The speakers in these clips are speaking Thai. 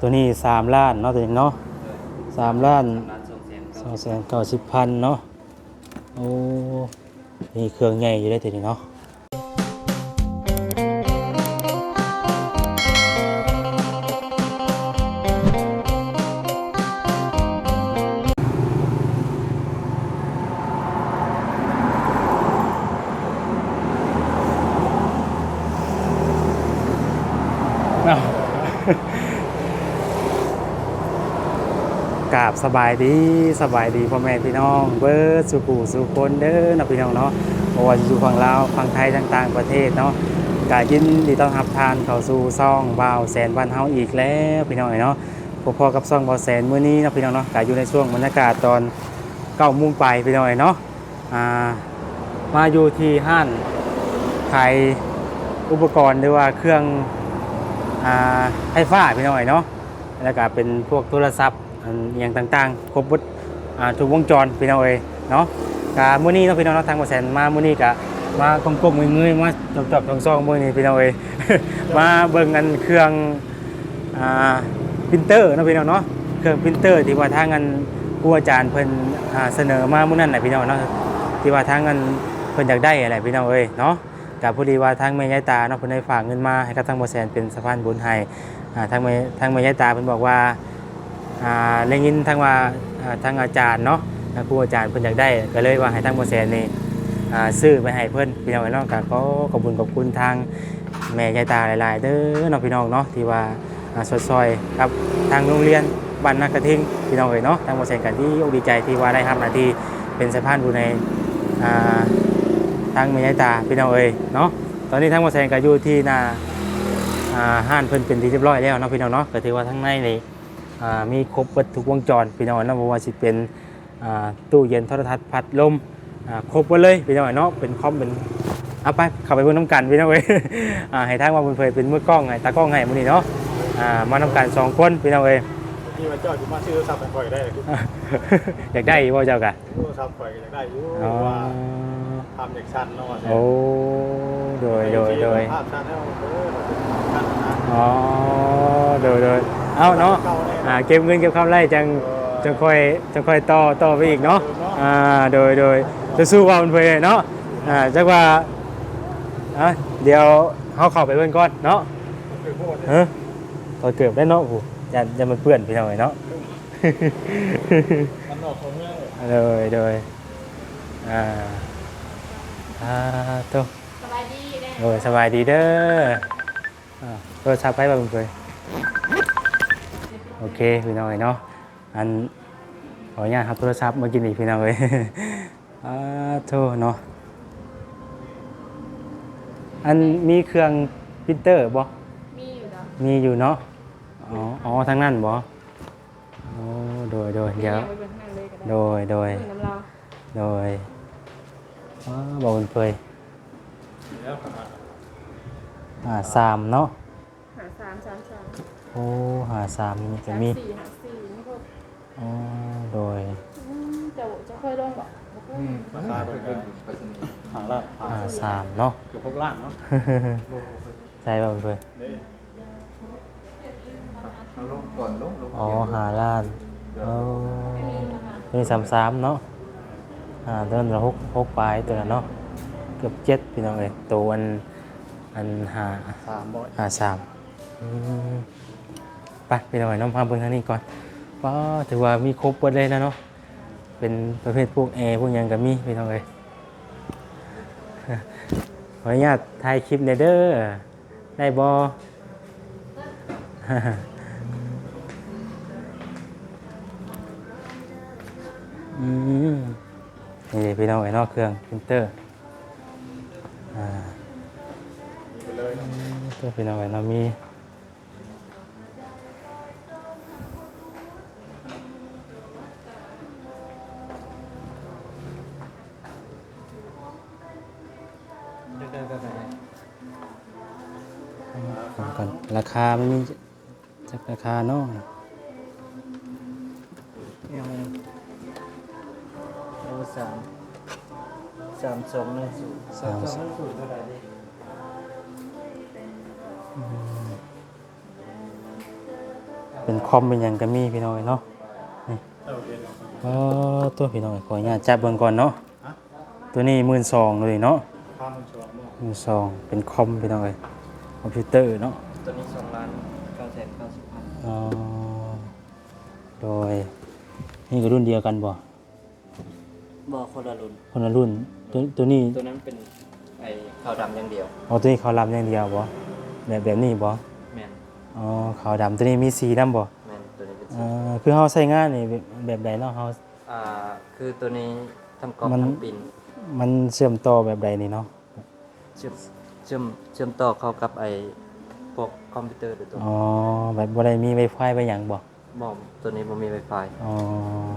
ตัวนี้สามล้านเนาะตัวนี้เนาะสามล้านร้านส่งเสียงสองแสนเก้าสิบพันเนาะโอ้นี่เครื่องใหญ่อยู่ได้ตัวนี้เนาะ สบายดีสบายดีพ่อแม่พี่น้อง เบิร์ดสุกูสุคนเด้อนะพี่น้องเนาะเพราะว่าอยู่ฝั่งลาวฝั่งไทยต่างๆประเทศเนาะกายินดีต้อนรับทานเข้าสู่ซ่องบ่าวแสนบ้านเฮาอีกแล้วพี่น้องเนาะพอๆกับซ่องบ่าวแสนมื้อนี้นะพี่น้องเนาะกาอยู่ในช่วงบรรยากาศตอนเก้าโมงไปพี่น้องเนาะอ่ามาอยู่ที่ห้านขายอุปกรณ์หรือว่าเครื่องอ่าไฟฟ้าพี่น้องเนาะแล้วก็เป็นพวกโทรศัพท์ อันอย่างต่างๆ ครบหมดอ่าทุกวงจรพี่น้องเอ้ยเนาะกะมื้อนี้เนาะพี่น้องเนาะทางบ่แสนมามื้อนี้กะมากลมๆเงยๆมาจบๆซองๆมื้อนี้พี่น้องเอ้ยมาเบิ่งกันเครื่องอ่าปรินเตอร์เนาะพี่น้องเนาะเครื่องปรินเตอร์ที่ว่าทางอันผู้อาจารย์เพิ่นอ่าเสนอมามื้อนั้นน่ะพี่น้องเนาะที่ว่าทางอันเพิ่นอยากได้อะไรพี่น้องเอ้ยเนาะกับพอดีว่าทางแม่ยายตาเนาะเพิ่นได้ฝากเงินมาให้กับทางบ่แสนเป็นสะพานบุญให้อ่าทางแม่ทางแม่ยายตาเพิ่นบอกว่า อ่าได้ยินทางว่าอ่าทางอาจารย์เนาะทางครูอาจารย์เพิ่นอยากได้ก็เลยว่าให้ทางบ่แสนนี่อ่าซื้อไปให้เพิ่นพี่น้องเนาะก็ขอขอบคุณขอบคุณทางแม่ยายตาหลาย ๆเด้อเนาะพี่น้องเนาะที่ว่าอ่าซอยๆครับทางโรงเรียนบ้านนักกระทิงพี่น้องเอ้ยเนาะทางบ่แสนกันที่อกดีใจที่ว่าได้รับหน้าที่เป็นสะพานบุญในอ่าทางแม่ยายตาพี่น้องเอ้ยเนาะตอนนี้ทางบ่แสนก็อยู่ที่หน้าอ่าห้านเพิ่นเป็นที่เรียบร้อยแล้วเนาะพี่น้องเนาะก็ถือว่าทั้งในนี่ มีครบเบิดทุกวงจรพี่น้องเนาะบ่ว่าสิเป็นอ่าตู้เย็นโทรทัศน์พัดลมอ่าครบหมดเลยพี่น้องเนาะเป็นคอมเป็นเอาไปเข้าไปเบิ่งน้ำกันพี่น้องเว้ยอ่าให้ทางว่าเพิ่นเคยเป็นมือกล้องให้ตากล้องให้มื้อนี้เนาะอ่ามานํกันสองคนพี่น้องเอ้ยที่ว่าเจ้าอยู่มาซื้อโทรศัพท์ไปปล่อยได้เลยทุกอยากได้บ่เจ้ากะโทรศัพท์ปล่อยก็อยากได้อยู่อ๋อว่าทำเด็กชั้นเนาะโอ้โดยโดยโดยภาพชั้นให้เราเออชั้นนะอ๋อโดยโดยเอ้าเนาะ อ่าเก็บเงินเก็บคำไรจังจังค่อยจังค่อยต่อต่อไปอีกเนาะอ่าโดยโดยจะสู้ว่ามันเพยเนาะอ่าจักว่าอะเดี๋ยวเขาเข้าไปเบิ่งก่อนเนาะคือโคตรเฮ้ยพอเกือบได้เนาะผู้อย่าอย่ามันเปื้อนไปหน่อยเนาะมันออกของเมืองโดยโดยอ่าอ่าโตสบายดีได้โดยสบายดีเด้ออ่าโทรศัพท์ไปบ่าเบิ่งเคย โอเคพี่น้อยเนาะอันขออนุญาตครับโทรศัพท์มากินอีกพี่น้องเลยอ่าโทษเนาะอันมีเครื่องปรินเตอร์บ่มีอยู่เนาะมีอยู่เนาะอ๋ออ๋อทางนั้นบ่โอ้โดยโดยเดี๋ยวไปเป็นข้างเลยก็ได้โดยโดยเออน้ำเราโดยอ๋อบอกมันเปยแล้วขนาดอ่าสามเนาะหาสามสามสาม โอ้หาสามนี่จะสามมีสี่หาสี่นี่ก็อ๋อโดยอืมจะจะค่อยลงบ่บ่ค่อยภาษาเพิ่นหาละหาสามเนาะ เกือบพกล่างเนาะใช่ป่ะเพื่อนนี่เอาลงก่อนลงลงอ๋อหาล้านโอ้นี่สามสามเนาะอ่าตัวนั้นเราหกหกปลายตัวนั้นเนาะเกือบเจ็ดพี่น้องเอ้ยตัวอันอันหาสามบ่อยหาสามอืม ไปพี่น้องเอ้ยน้องพาเบิ่งทางนี้ก่อนว้าถือว่ามีครบหมดเลยนะเนาะเป็นประเภทพวกแอร์พวกหยังก็มีพี่น้องเอ้ยขออนุญาตถ่ายคลิปในอยเด้อได้บออืมนี่พี่น้องไอ้นอกเครื่องพิมพ์เตอร์อ่าไปเลยเนาะตัวพี่น้องไอ้นอกมี ราคาไม่มีจักราคาเนาะยังโอ้สามสามสองหนึ่งศูนย์สามสิบศูนย์เท่าไหร่ดิเป็นคอมเป็นหยังก็มีพี่น้อยเนาะโออตัวพี่น้อยขออนุญาตจับเบิ่งก่อนเนาะตัวนี้12,000เลยเนาะข้ามชวมมือสองเป็นคอมพี่น้อยคอมพิวเตอร์เนาะ ตัวนี้สองล้านเก้าแสนเก้าสิบพันอ๋อโดย นี่ก็รุ่นเดียวกันบ่บอกคนละรุ่นคนละรุ่น ตัวตัวนี้ตัวนั้นเป็นไอ้ขาวดำอย่างเดียวอ๋อตัวนี้ขาวดำอย่างเดียวบ่แบบแบบนี้บ่แมนอ๋อขาวดำตัวนี้มีสีดำบ่แมนตัวนี้เป็นสีอ่าคือเฮาใช้งานนี่แบบแบบใดเนาะเฮาอ่าคือตัวนี้ทำกรอบมันทำปินมันเชื่อมต่อแบบใดนี่เนาะเชื่อมเชื่อมเชื่อมต่อเข้ากับไอ้พวก คอมพิวเตอร์โดยตรงอ๋อแบบบ่ได้มี Wi-Fi ไปหยังบ่บอมตัวนี้มันมี Wi-Fi อ๋อ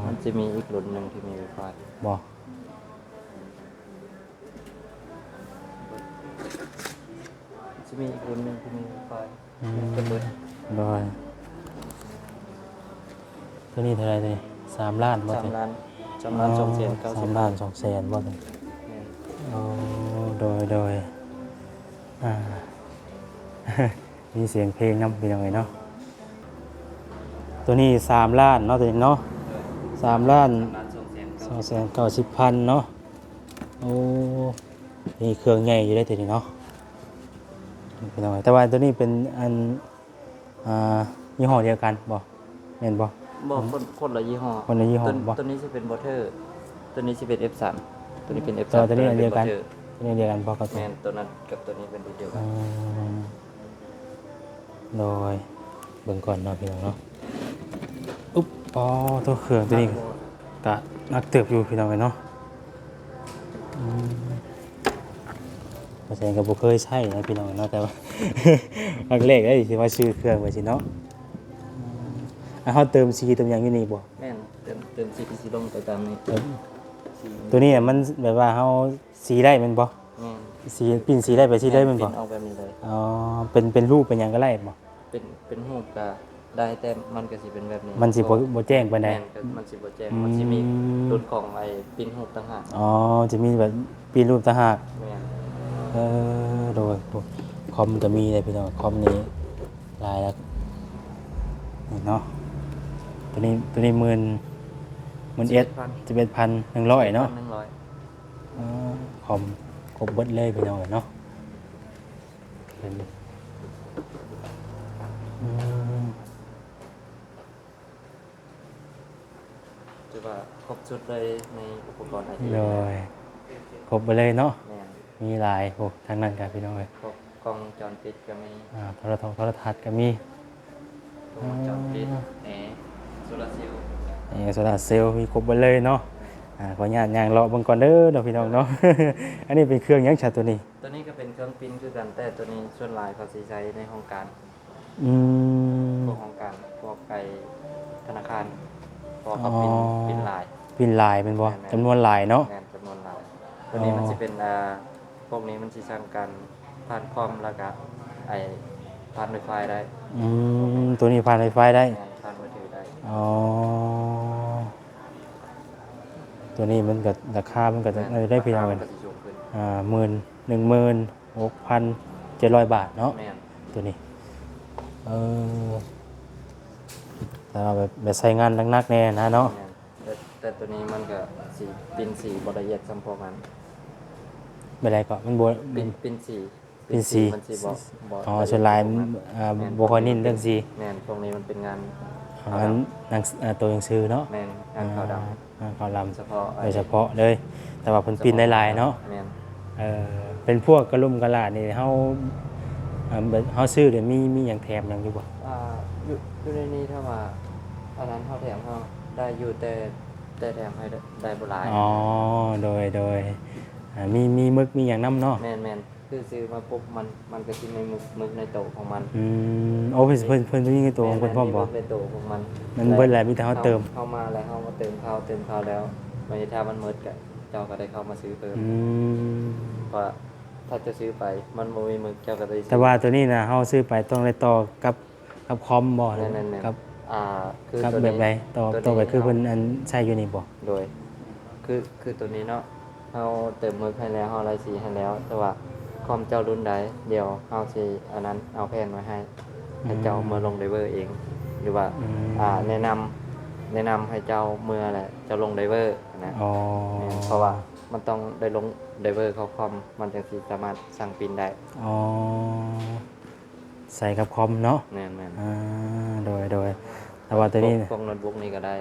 มันจะมีอีกรุ่นหนึ่งที่มี Wi-Fi บ่จะมีอีกรุ่นหนึ่งที่มี Wi-Fi อืมจะเปิดโดยตัวนี้เท่าไหร่ตัวนี้สามล้านบ่สามตัวล้านสามล้านสองแสนเก้าสาสิบมล้านสองแสนบ่ตัวนี้แม่นอ๋อโดยโดยอ่า มีเสียงเพลงนำเป็นยังไงเนาะตัวนี้สามล้านเนาะตัวนี้เนาะสามล้านสามล้านสองแสนสเก้าองแสนเก้าสิบพันเนาะโอ้นี่เครื่องใหญ่อยู่ได้ตัวนี้เนาะเป็นยังไงแต่ว่าตัวนี้เป็นอันอ่ายี่ห้อเดียวกันบ่เห็นบ่บอกคนคนละยี่ห้อคนละยี่ห้อตัวบ่ตัวนี้จะเป็นบอเทอร์ตัวนี้จะเป็น F3 ตัวนี้เป็น F3 ตัวตัวนี้อันเดียวกันป็ Butter ตัวนี้เดียวกันบ่กับตัแมวนตัวนั้นกับตัวนี้เป็นรุ่นเดียวกัอืนม โดยเบิ่งก่อนเนาะพี่น้องเนาะอุ๊บอ๋อตัวเครื่องตัวนี้กะนักเติบอยู่พี่น้องเนาะอืมเพราะฉะนั้นก็บ่เคยใช้นะพี่น้องเนาะแต่ว่าอันแรกได้สิว่าชื่อเครื่องไว้สิเนาะอืมอะเฮาเติมสีเติมหยังอยู่นี่บ่แม่นเติมเติมสีสีลงไปตามนี้เติมสีตัวนี้อะมันแบบว่าเฮาสีได้แมันบ่แม่นสีปิ้นสีได้ไปสีได้แมันบ่เป็นเอาแบบนี้เลยอ๋อเป็นเป็นรูปเป็นหยังก็ได้บ่ เป็นเป็นรูปก็ได้แต่มันก็สิเป็นแบบนี้มันสิบ่บ่แจ้งปานใด แม่นก็มันสิบ่แจ้งอืมมันสิมีรุ่นของไอ้ปิ้นรูปต่างหากอ๋อจะมีแบบปีนรูปต่างหาก แม่นเออโดยพวกคอมก็มีเลยพี่น้องคอมนี้ลายแล้วนี่เนาะตัวนี้ตัวนี้หมื่นหมื่นเอ็ดจะเป็นพันหนึ่งร้อยเนาะหนึ่งร้อยอ๋อคอมครบเบิดเลยพี่น้องเนาะเป็นอืม ถือว่า ครบชุดเลยในอุปกรณ์ไอทีโดยครบไปเลยเนาะแม่นมีหลายโอ้ทางนั้นกันพี่น้องเลยพวกกล้องวงจรปิดก็มีอ่าโทรทัศน์โทรทัศน์ก็มีกล้องวงจรปิดแอร์โซลาร์เซลล์เออโซลาร์เซลล์มีครบหมดเลยเนาะอ่าขออนุญาตย่างเลาะเบิ่งก่อนเด้อเนาะพี่น้องเนาะ อันนี้เป็นเครื่องหยังชาตัวนี้ ตัวนี้ก็เป็นเครื่องปริ้นคือกันแต่ตัวนี้ส่วนหลายเขาสิใช้ในห้องการอืมพวกห้องการพวกไปธนาคาร พวกเขาปริ้นอ๋อปริ้นลายปินลายเป็นบ่แม่นๆ จำนวนลายเนาะ งานจำนวนลาย ตัวนี้มันอ๋อจะเป็นอ่าพวกนี้มันจะสั่งการผ่านคอมแล้วก็ไอผ่านไวไฟได้อืมตัวนี้ผ่านไฟฟ้าได้ งานผ่านมือถือได้อ๋อ ตัวนี้มันก็ราคา มันก็จะได้พี่น้องรากันคาก็สิสูงขึ้นอ่าหมื่นหนึ่งหมื่นหกพันเจ็ดร้อยบาทเนาะ แม่นตัวนี้ เออ แต่ว่าแบบแบบใช้งานหนักๆแน่นะเนาะแม่นแต่แต่ตัวนี้มันก็สีปริ้นสีบละเอียดสัมพวกมันไม่ไรก็มันบวปริ้นปริ้นสีปริ้นสีมันสีบอกบอกอ๋อส่วนลายมันอ่าบ่ค่อยนิ่นเรื่องสีแม่นพวกนี้มันเป็นงานอ่ามันหนังอ่าตัวหนังสือเนาะแม่นงานขาวดอ่าขาวดำเฉพาะำโดยเฉพาะเลย แต่ว่าเพิ่นปินได้ลายเนาะแม่นเออเป็นพวกกระลุ่มกระลาดนี่เฮาอ่าแบบเฮาซื้อเดี๋ยวมีมีหยังแถมหยังอยู่บ่อ่า อยู่อยู่ในนี้ถ้าว่าอันนั้นเขาแถมเขาได้อยู่แต่แต่แถมให้ได้ได้บ่หลายอ๋อ โดยโดยอ่ามีมีมึกมีหยังนํเนาะแม่นแม่นคือซื้อมาปุ๊บมันมันก็สิในมึกมึกในโต๊ะของมันอืมโอ้เพิ่นเพิ่นเพิ่นมีในตัวของเพิ่นพร้อมบ่ในโต๊ะของมันมันเบิดแล้วมีแต่เขาเติม เข้ามาแล้วเข้ามาเติมข้าวเติมข้าวแล้วมันจะถ้ามันหมดก็เจ้าก็ได้เข้ามาซื้อเติมอืมเพราะว่าถ้าจะซื้อไปมันบ่มีมึกเจ้าก็ได้ซื้อแต่ว่าตัวนี้นะเฮาซื้อไปต้องได้ต่อกับ กับคอมบ่นั่นนั่นนั่นกับอ่าคือกับตัวแบนี้ บใดต่อตัวนี้ ต่อไปคือเาเพิ่นอันใช้อยู่นี่บ่โดย คือคือตัวนี้เนาะเราเติมมือให้แล้วเราไล่สีให้แล้ว แต่ว่าคอมเจ้ารุ่นใดเดี๋ยวเราสิอันนั้นเอาแผ่นมาให้ให้เจ้ามาลงไดเวอร์เองอหรือว่าอืมอ่าแนะนำแนะนำให้เจ้าเมื่อแหละเจ้าลงไดเวอร์นะ อ๋อแม่นเพราะว่ามันต้องได้ลงไดเวอร์เข้าคอม มันจึงสิสามารถสั่งปินได้ อ๋อ ใส่กับคอมเนาะแม่นแม่นอ่าโดยโดยแต่ว่าตัวนี้พกพวกโน้ตบุ๊กนี่ก็ได้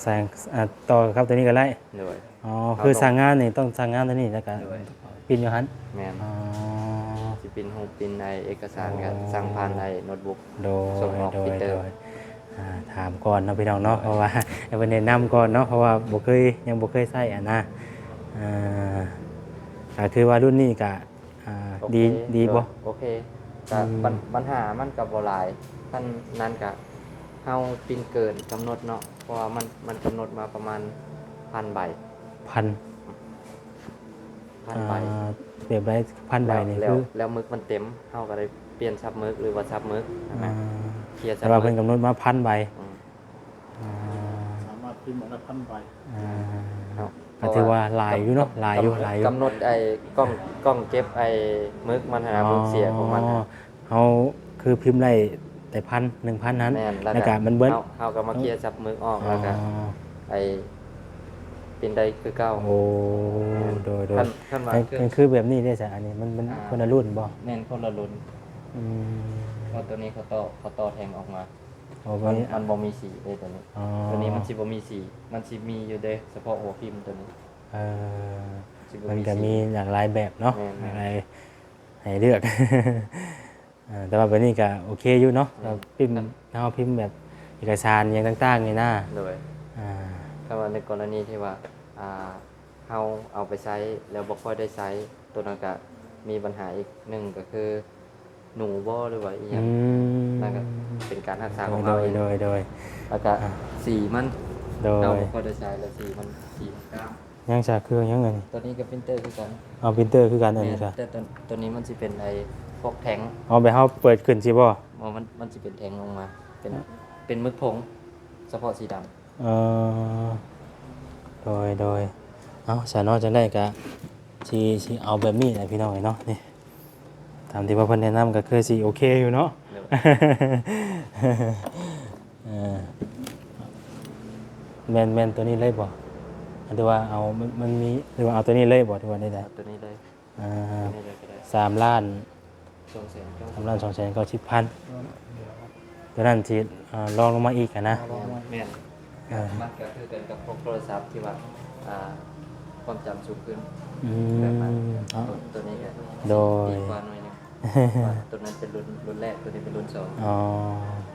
แสงอ่าต่อครับตัวนี้ก็ไล่ด้วยอ๋อเอาคือลงสั่งงานนี่ต้องสั่งงานตัวนี้แล้วก็ด้วยปินอยู่หันแม่นอ๋อสิปินรูปปินในเอกสารก็อ๋อสั่งผ่านในโน้ตบุ๊กโดส่งยออกโดปริยนเตอร์โดยอ่าถามก่อนเนาะพี่น้องเนาะเพราะว่าให้เพิ่นแนะนำก่อนเนาะเพราะว่าบ่เคยยังบ่เคยใช้อะนะอ่าก็คือว่ารุ่นนี้ก็อ่าโอเคดีดีบ่โอเค ก็อืมปัญปัญหามันก็บ่หลายท่านนั้นก็เฮาปินเกินกำหนดเนาะเพราะว่ามันมันกำหนดมาประมาณพันใบพันพันใบอ่าเปรียบได้พันใบนี่แล้วคือแล้วมึกมันเต็มเฮาก็ได้เปลี่ยนซับมึกหรือว่าซับมึกนะอ่าเคลียร์ซัแต่บว่ามึเพิ่นกกำหนดมาพันใบอืมอ่าสามารถพิมพ์ออกได้พันใบอ่าเนาะ ก็ถือว่าหลายอยู่เนาะหลายอยู่หลายอยู่กำหนดไอ้กล้องกล้องเก็บไอ้มึกมันหามึกเสียของมันอ๋อน่ะเขาคือพิมพ์ได้แต่พันหนึ่งพันนั้นแม่นแล้วก็มันเบิ้ลเฮาเฮาก็มาเคลียร์ซับมึกออกอ๋อแล้วก็ไอ้ปินได้คือเก่าโอ้โดยโดยขั้นขั้นว่ามันเครื่อมังนคือแบบนี้ได้จ้ะอันนี้มันมันอ่า คนละรุ่นบ่แม่นคนละรุ่นอืมเพราะตัวนี้เขาต่อเขาต่อแทงออกมา โอ้มันนี้มันบ่มีสีเลยตัวนี้ อ๋อตัวนี้มันสิบ่มีสีมันสิมีอยู่เด้เฉพาะหัวพิมพ์ตัวนี้เออสิบ่มันมีก็สีมีหลากหลายแบบเนาะแม่นหลากหลายให้เลือกอ่าแต่ว่าแบบนี้ก็โอเคอยู่เนาะเราพิมพ์เราพิมพ์แบบเอกสารอย่างต่างๆนี่นะโดยอ่าถ้าว่าในกรณีที่ว่าอ่าเฮาเอาไปใช้แล้วบ่ค่อยได้ใช้ตัวนั้นก็มีปัญหาอีกหนึ่งก็คือ หนูบ่หรือว่าอีหยัอืงมนั่นก็เป็นการรักษาของโดเรายเองโดยโดย แล้วก็สีมันโดเรายบ่ค่อยได้ใช้แล้วสีมันสีมันกล้ามยังจากเครื่องยังไงนี่ตัวนี้ก็ปรินเตอร์คือกันเอาปรินเตอร์คือกันอันนี้แม่นจ้ะแต่ตัวตัวนี้มันสิเป็นไอ้พวกแทงเอาไปเฮาเปิดขึ้นสิบ่อ๋อมันมันสิเป็นแทงลงมา เป็นเป็นมึกผงเฉพาะสีดำ เออโดยโดยเอาสานอจังได้กะสิสิเอาแบบนี้แหละพี่น้องเนาะนี่ ตามที่ว่าเพิ่นแนะนำก็คือสิโอเคอยู่เนาะเดี๋ยวเออแม่นแม่นตัวนี้เลยบ่หรือว่าเอามันมันมีหรือว่าเอาตัวนี้เลยบ่ที่ว่าได้ได้เอาตัวนี้เลยอ่าตัวนี้เลยก็ได้สามล้านสองแสนเก้าสามล้านสองแสนเก้าสิบพันตัวนั้นสิอ่าลองลงมาอีกอะนะแม่นเออมันก็คือกันกับพวกโทรศัพท์ที่ว่าอ่าความจำสูงขึ้นอืแบบนั้นมเอาตัวตัวนี้ก็โดยดีกว่าหน่อยหนึงว่า ตัวนั้นเป็นรุ่นรุ่นแรกตัวนี้เป็นรุ่นสองอ๋อ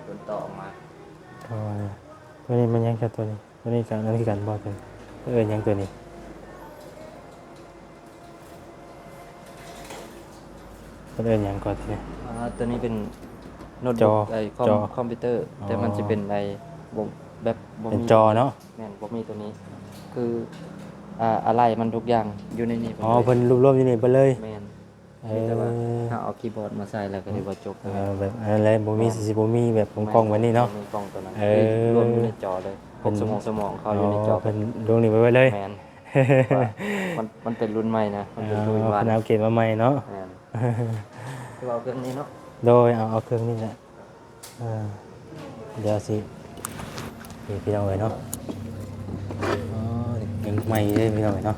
รุ่นต่อออกมาตัวนี้ตัวนี้มันยังแค่ตัวนี้ตัวนี้กันนั่นคือกันบอกกันเออยังตัวนี้ตัวเอินยังก่อนทีนี้อ่าตัวนี้เป็นโน้ตจบุ๊อกไอ้คอมจอคอมพิวเตอร์อ๋อแต่มันจะเป็นไอ้บ่แบบบ่เป็นมีจอเนาะแม่นบ่มีตัวนี้ คืออ่าอะไรมันทุกอย่างอยู่ในนี้หมดอ๋อเลยเพิ่นรวบๆอยู่นี่ไปเลยแม่น เอมีแต่ว่าอถ้าเอาคีย์บอร์ดมาใส่แล้วก็เรียกว่าจบเออแบบอะไรบ่มีสิบ่มีแบบกล้องๆไว้นี่เนาะ มีกล้องตัวนั้นเออรวมอยู่ในจอเลยพวกสมองสมองเขาอยู่ในจอเพิ่นลงนี่ไว้ไว้เลยแมนว่ามันมันเป็นรุ่นใหม่นะมันเป็นอ๋รุ่นอวันเพิ่นเอาเกณฑ์มาใหม่เนาะแมนคือเอาเครื่องนี้เนาะโดยเอาเอาเครื่องนี่แหละเออเดี๋ยวสินี่พี่น้องเอ๋ยเนาะอ๋อยังใหม่เลยพี่น้องเอ๋ยเนาะ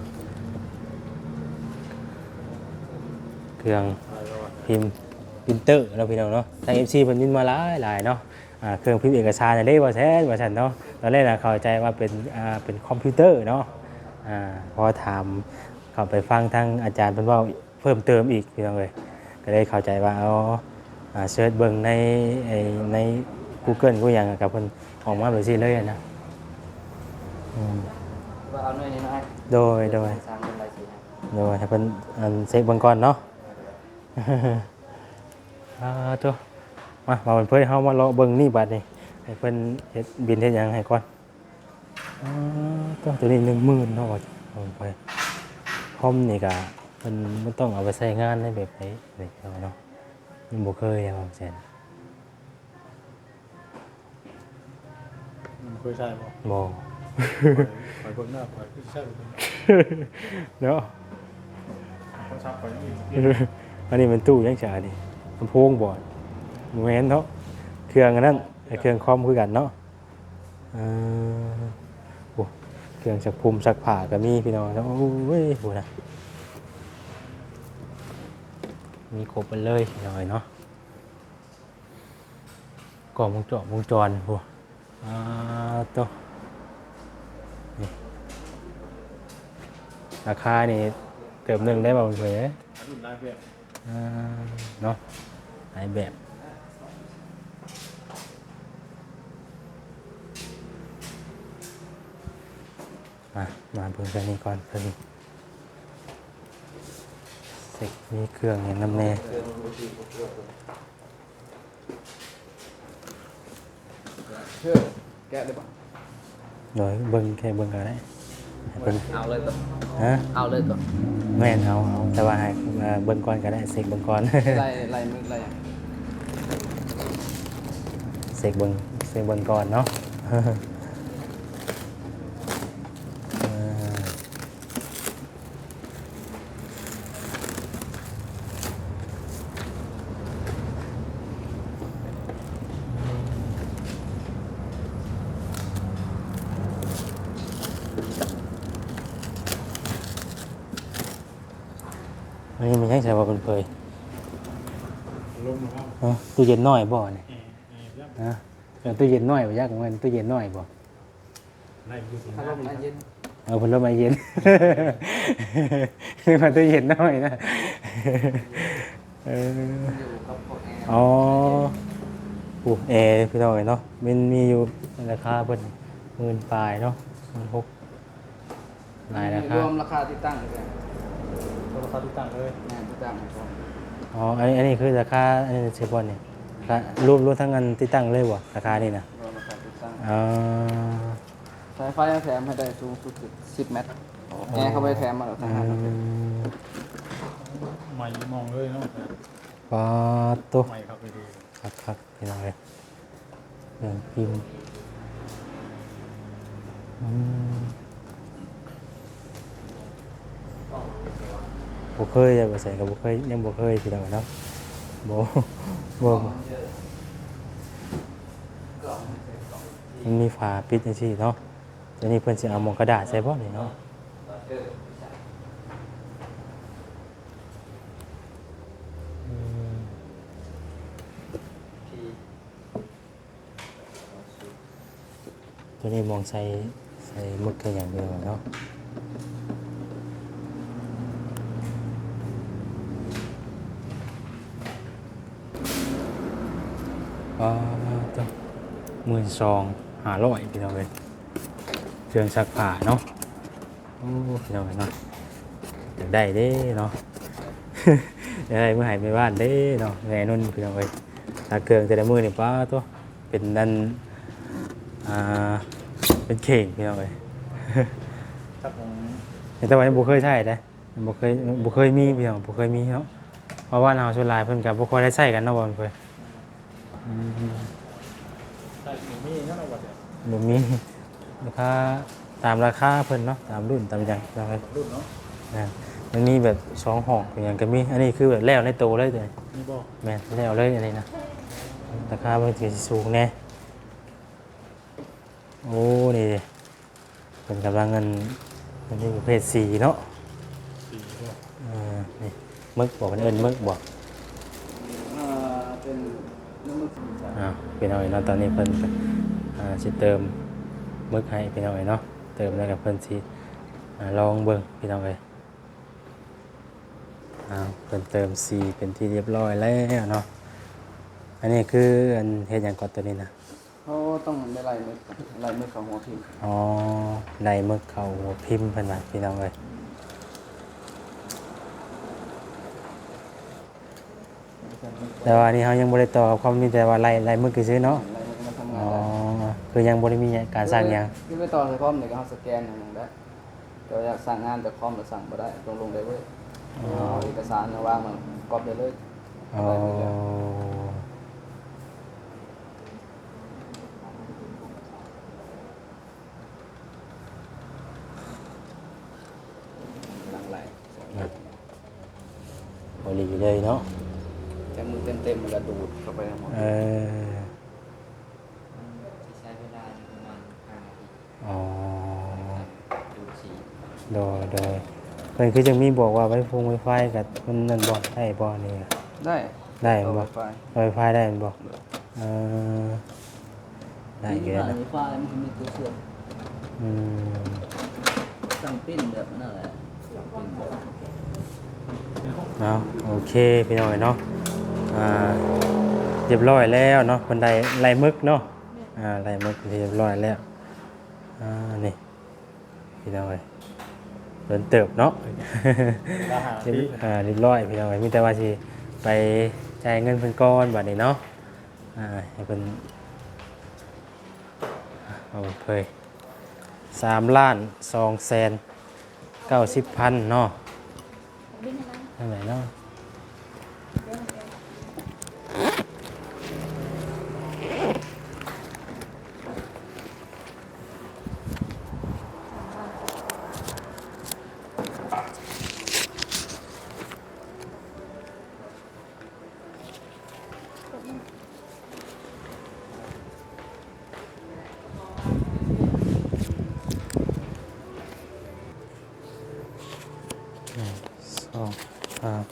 เครื่องพิมพ์พิมพ์เตอร์เราะพี่น้องเนาะทาง MC เพิ่นยินมาหลายหลายเนาะอ่าเครื่องพิมพ์เอกสารน่ะเด้ว่าแท้ว่าซั่นเนาะตอนแรกน่ะเข้าใจว่าเป็นอ่าเป็นคอมพิวเตอร์เนาะอ่าพอถามเข้าไปฟังทางอาจารย์เพิ่นเว้าเพิ่มเติมอีกพี่น้องเอ้ยก็เลยเข้าใจว่าเอาอ่าเสิร์ชเบิ่งในไอ้ใน Google กูอย่างกับเพิ่นออกมาแบบนี้เลยอะนะอืมว่าเอาหน่อยนี้นะโดยโดยสร้างเป็นลายสีให้โดยให้เพิ่นอันเช็คเบิ่งก่อนเนาะ อ่าตัวมามาเพิ่นเฮามาเลาะเบิ่งนี่บัดนี่ให้เพิ่นเฮ็ดบินเฮ็ดหยังให้ก่อนอ่าตัวตัวนี้10,000เนาะว่าเอาไปคอมนี่ก็เพิ่นมันต้องเอาไปใช้งานในแบบไหนนี่เอาเนาะยังบ่เคยยังบ่แซ่นมันเคยใช่ป่ะบ่ ไปเบิ่งหน้าไปคือใช่ไปเนาะ เขาชักไปนี่ อันนี้มันตู้ยังฉาดิลำโพงบ่โมเมนเนาะเครื่องอันนั้นไอเครื่องคอมคือกันเนาะโอ้เครื่องสักภูมิสักผ่าก็มีพี่น้องเนาะโอ้ยโหนะมีครบไปเลยพี่น้อยเนาะกล่องวงจรวงจรโหอ่าตัวนี่ราคานี่เติมหนึ่งได้บ่เผยรุ่นลายแบบอ่า เนาะหลายแบบมามาเบิ่งกันนี้ก่อนเพิ่นเสกมีเครื่องอย่างน้ำแน่เชื่อแกะได้ปะโดยเบิ่งแค่เบิ่งก็ได้ให้ เบิ่งเอาเลยตัวฮะเอาเลยตัวแม่นเอาเอาแต่ว่าให้มาเบิ่งก่อนก็ได้เสกเบิ่งก่อน ไล่ไล่มือไล่เสกเบิ่งเสกเบิ่งก่อนเนาะ เอออันนี้มันยังใช่ว่าเป็นเผย ลงนะครับ เอ้า ตู้เย็นน้อยบ่เนี่ยแอร์แอร์ยับนะเครื่องตู้เย็นน้อยบ่ยากของมันตู้เย็นน้อยบ่ไล่อยู่ตรงถ้าลมน่าเย็นเอาพัดลมมาเย็นนี่มันตู้เย็นน้อยนะเอออยู่กับพวกแอร์อ๋ออู้แอร์พี่น้องเอ้ยเนาะมันมีอยู่ราคาเพิ่นหมื่นปลายเนาะหมื่นหกหลายราคารวมราคาที่ตั้งเลยโทรศัพท์ที่ตั้งเลยงานที่ตั้งให้พร้อม อ๋อ อันนี้อันนี้คือราคาอันนี้เฉพาะเนี่ยราคารวมรวมทั้งเงินที่ตั้งเลยบ่ราคานี่นะรวมราคาที่ตั้งอ๋อสายไฟแถมให้ได้สูงสุดคือ10เมตรแอร์เขาไปแถมมาแล้วอืทหารมใหม่มองเลยเนาะปอตุ๊ใหม่ครับไปดูครับครับพี่น้องเลยเรื่องพิมพ์อืม บ่เคยจะไปใส่กับบ่เคยยังบ่เคยพี่น้องเนาะบ่บ่มันมีฝาปิดจังซี่เนาะตัวนี้เพิ่นสิเอาหมองกระดาษใส่บ่นี่เนาะตัวนี้มองใส่ใส่หมึกแค่อย่างเดียวเนาะ ก็ต้องหมื่ นสองหาร้อยพี่น้องเลยเครื่องซักผ้าเนาะโอ้พี่น้องเอ้ยเนาะอยากได้เด้เนาะอยากได้เมื่อหายไปบ้านเด้เนาะแม่นุ่นพี่น้องเลยถ้าเครื่องแต่ละมือนี่ป้าตัวเป็นนั่นอ่าเป็นเข่งพี่น้องเลยครับผมแต่ว่ายังบ่เคยใช้เด้บ่เคยบ่เคยมีพี่น้องบ่เคยมีเนาะเพราะว่าเราส่วนหลายเพิ่นก็บ่ค่อยได้ใช้กันเนาะบ่เพิ่นอืม ใช่หนูมีนั่นเอาไว้เดี๋ยวบ่มีราคาตามราคาเพิ่นเนาะตามรุ่นตามหยังนะครับรุ่นเนาะนะมันมีแบบสองห้องอย่างก็มีอันนี้คือแบบแล้วในโตเลยเด้อนี่บอกแม่นแล้วเลยอันนี้นะราคามันสิสูงแน่โอ้นี่ดิเป็นกำลังเงินอันนี้ประเภทสีเนาะสี่บอกเออนี่มึกบอกมันเอิ้นมึกบอก อ่าเป็นน้ำมันสีใส อ่า พี่น้อยเนาะตอนนี้เพิ่นก็อ่าสิเติมมึกให้พี่น้อยเนาะเติมแล้วกับเพิ่นสิอ่าลองเบิ่งพี่น้องเอ้ยอ่าเพิ่นเติมสีเป็นที่เรียบร้อยแล้วเนาะอันนี้คืออันเฮ็ดหยังก่อนตัวนี้นะเขาต้องได้ไล่มือไล่มือเขาหัวพิมพ์อ๋อในมึกเขาหัวพิมพ์เพิ่นว่าพี่น้องเอ้ย แต่ว่านี่เฮายังบ่ได้ต่อความมีแต่ว่าไล่ไล่มึกซื่อๆเนาะไล่มือมันทำงาอ๋นอได้คือยังบ่ได้มีการสร้างหยังคือไปต่อใส่คอมเนี่ยก็เขาสแกนอย่างนึงได้แต่ว่าอยากสั่งงานแต่คอมเราสั่งไม่ได้ลงลงได้เว้ยเอาเอกสารมาวางมันก๊อปได้เลยอ๋อหลังไหลบริเลยเนาะแต่มือ เต็มมันจะดูดเข้าไปหมดเออใช้เวลาประมานอ๋อดูดสีโดยโยเพิ่นคือจังมีบอกว่าไว้ฟงไวไฟกับมันนั่นบ่ได้บ่นี่ ได้ได้บ่ไไฟไวไฟได้แม่บ่เออได้เยอะนไฟามันมีตัวเสืออืมสั่งปิ้นแบบนั่นแหละ เอาโอเคพี่น้อยเนาะ อ่าเรียบร้อยแล้วเนาะบันไดลายมึกเนาะอ่าลายมึกเรียบร้อยแล้วอ่านี่พี่น้อยเดินเติบเนาะราหาเรียบที่อ่าเรียบร้อยพี่น้อยมีแต่ว่าสิไปจ่ายเงินเพิ่นก้อนบัดนี้เนาะอ่าให้เพิ่นเอาเผยสามล้านสองแสนเก้าสิบพันเนาะดิ้นนะเท่าไหร่เนาะ หนึ่งสองสาม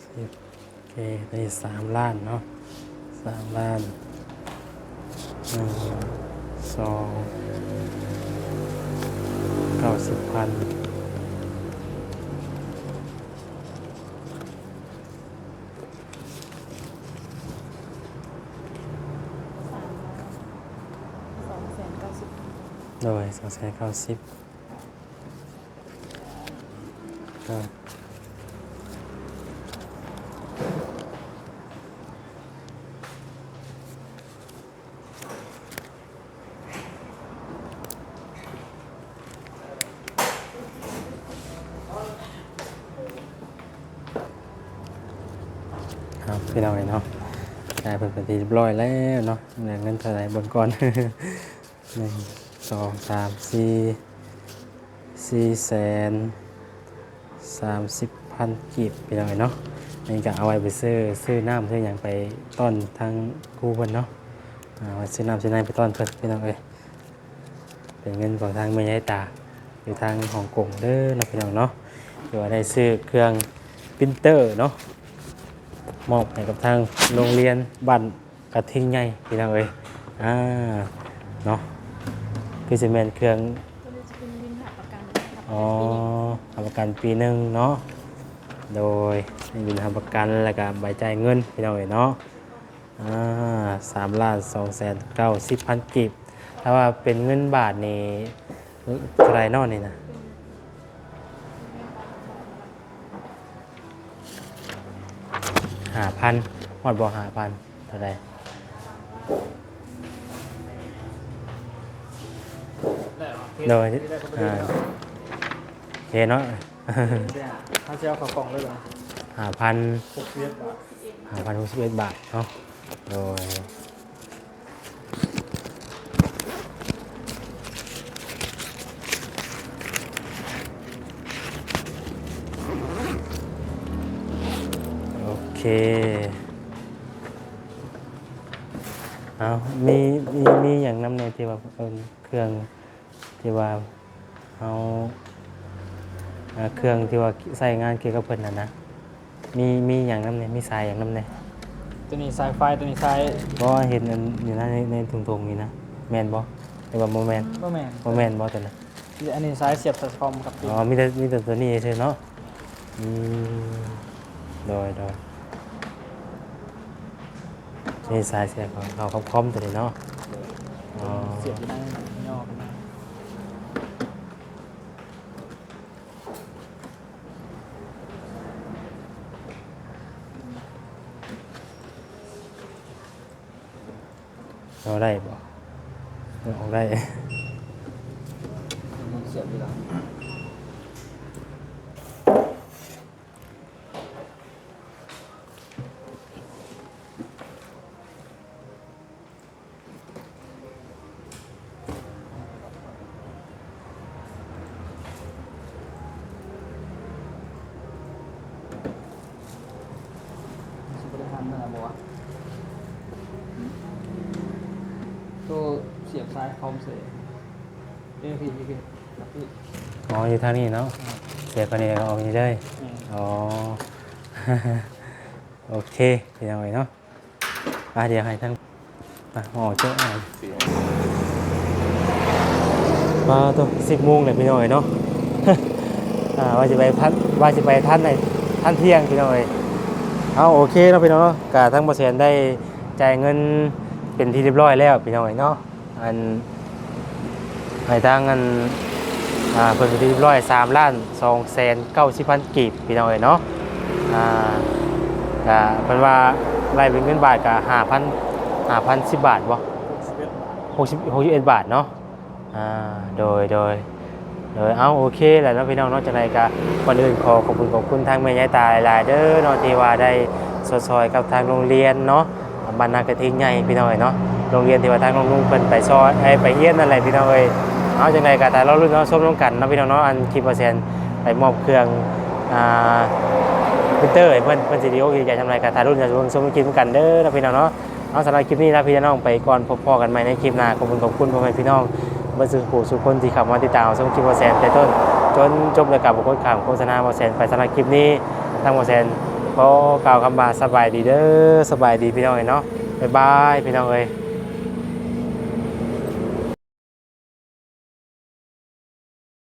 สิบโอเค ได้สามล้านเนาะสามล้านหนึ่งสองเก้าสิบพันสามล้านสองแสนเก้าสิบโดยสองแสนเก้าสิบครับครับพี่น้องเนาะได้ เรียบร้อยแล้วเนาะเงินเท่าไหร่บนก่อนหนึ่งสองสามสี่สี่แสนสามสิบพันกีบไปเลยเนาะนี่ก็เอาไว้ไปซื้อซื้อน้ำซื้ออย่างไปต้อนทางครูเพิ่นเนาะเอาไว้ซื้อน้ำซื้อน้ำไปต้อนเพิ่นพี่น้องเอ้ยเป็นเงินของทางแม่ยายตาอยู่ทางฮ่องกงเด้อเนาะพี่น้องเนาะเดี๋ยวได้ซื้อเครื่องปรินเตอร์เนาะ มอบให้กับทางโรงเรียนบ้านกระทิงใหญ่พี่น้องเอ้ยอ่าเนาะคือจะเป็นเครื่องก็เลยจะเป็นดินหักประกันหักอ๋อปีทำประกันปีหนึ่งเนาะโดยให้บินทำประกันแล้วก็ใบจ่ายเงินพี่น้องเอ๋ยเนาะอ่าสามล้านสองแสนเก้าสิบพันกีบถ้าว่าเป็นเงินบาทนี่เท่าไหรเนอกนี่นะ หาพันหอดบอกหาพันเท่าไหรโดยอ่าโอเคเนาะถ้าจะเอาเข้ากล่องเลยเหรอหาพันหกสิบเอ็ดบาทหาพันหกสิบเอ็ดบาทเนาะโดย เคเอามีมีมีอย่างน้ำในที่ว่าเป็นเครื่องที่ว่าเอาอ่าเครื่องที่ว่าใส่งานเกี่ยวกับเพิ่นน่ะนะมีมีอย่างน้ำเนี่ยมีสายอย่างน้ำเนี่ยตัวนี้สายไฟตัวนี้สายเพราะว่าเห็นอันอยู่นะในในถุงๆนี่นะแมนบ่หรือว่าโมแมนก็แม่นโมแมนบ่ตัวน่ะอันนี้สายเสียบสายคอมครับอ๋อมีแต่มีแต่ตัวนี้ใช่เนาะอืมโดยโดย นี่สายเสียบของเขาคอมๆตัวนี้เนาะอ๋อเสียบอยู่ในย่อกนะเอาได้บ่เอาได้ มันเสียบอยู่แล้ว โสายคอมเสียเอ้ยพี่พี่พี่ครับพี่อ๋ออยู่ทางนี้เนาะเสียคนนี้ก็ออกนี้เลยอืมอ๋อโอเคเป็นยังไงเนาะอะเดี๋ยวให้ทั้งอะอ๋อเจ้าอะมาตัวสิบโมงเลยพี่น้อยเนาะอ่าว่าจะไปพันว่าจะไปท่านในท่านเที่ยงพี่น้อยเอาโอเคเนาะพี่น้องเนาะกาทั้งเปอร์เซ็นต์ได้จ่ายเงินเป็นที่เรียบร้อยแล้วพี่น้อยเนาะ อันให้ทางอันอ่าเพิ่นเป็นที่เรียบร้อยสามล้านสองแสนเก้าสิบพันกีบพี่น้อยเนาะอ่าก็เพิ่นว่าไล่เป็นเงินบาทก็ห้าพันห้าพันสิบบาทบ่หกสิบหกสิบเอ็ดบาทเนาะอ่าโดยโดยโดยเอาโอเคแหละเนาะพี่น้องเนอกจากนั้นก็ก่อนอื่นขอขอบคุณขอบคุณทางแม่ยายตาหลายๆเด้อเนาะที่ว่าได้สดซอยกับทางโรงเรียนเนาะบรรณากระทิงใหญ่พี่น้องเอ้ยเนาะ โรงเรียนที่ว่าทางน้องลุงเพิ่นไปซอยไอ้ไปเฮียนนั่นแหละพี่น้องเอ้ยเอาจังไดก็แต่เรารุ่นเนาะส้มน้องกันเนาะพี่น้องเนาะอันคิดเปอร์เซ็นต์ไปมอบเครื่องอ่าคอมพิวเตอร์ให้เพื่อนเพื่อนสิริโอใหญ่ทำไรกับถ่ายรูปจะชมชมคลิปกันเด้อนะพี่น้องเนาะเอาสำหรับคลิปนี้นะพี่น้องไปก่อนพบพอกันใหม่ในคลิปหน้าขอบคุณขอบคุณพ่อแม่พี่น้องบรรสุขสุขคนที่ขับมาติดตามชมคลิปวอแซนแต่ต้นจนจบเลยกับบุคคลข่าวโฆษณาวอแซนไปสำหรับคลิปนี้ทางวอแซนขอกล่าวคำบาสบายดีเด้อสบายดีพี่น้องเอ้ยเนาะบ๊ายบายพี่น้องเอ้ย